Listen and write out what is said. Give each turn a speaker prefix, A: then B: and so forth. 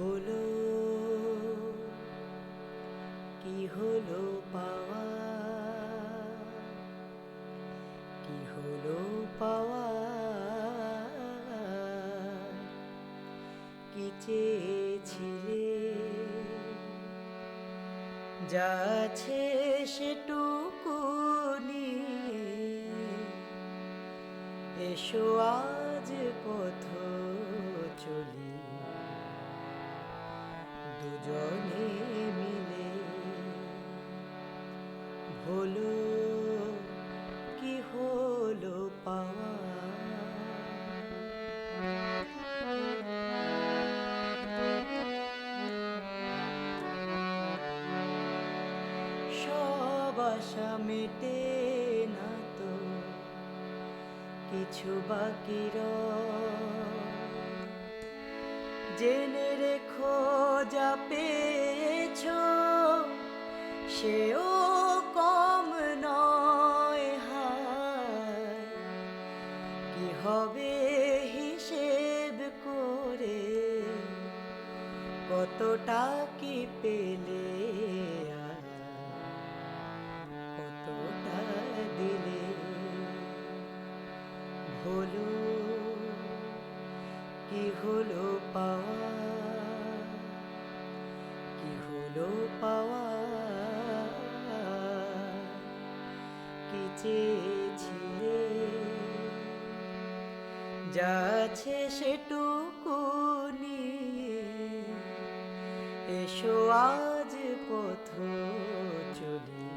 A: হলো? কি হলো পাওয়া? কি হলো পাওয়া? কি চেয়েছিলে? যাচ্ছে সেটুকু নিয়ে এসো আজ পথ দুজনে মিলে হলো কি হলো পাওয়া সব আশা মেটে না তো কিছু বাকি রয়। জেনে রেখো যা পেয়েছ। সেও কম নয় হায়। কি হবে হিসেব করে? কতটা কি পেলে কতটা দিলে? হলো কি হলো পাওয়া? কি হলো পাওয়া? কি চেয়েছিলে যাচ্ছে সেটুকু নিয়ে এসো আজ পথ চলি।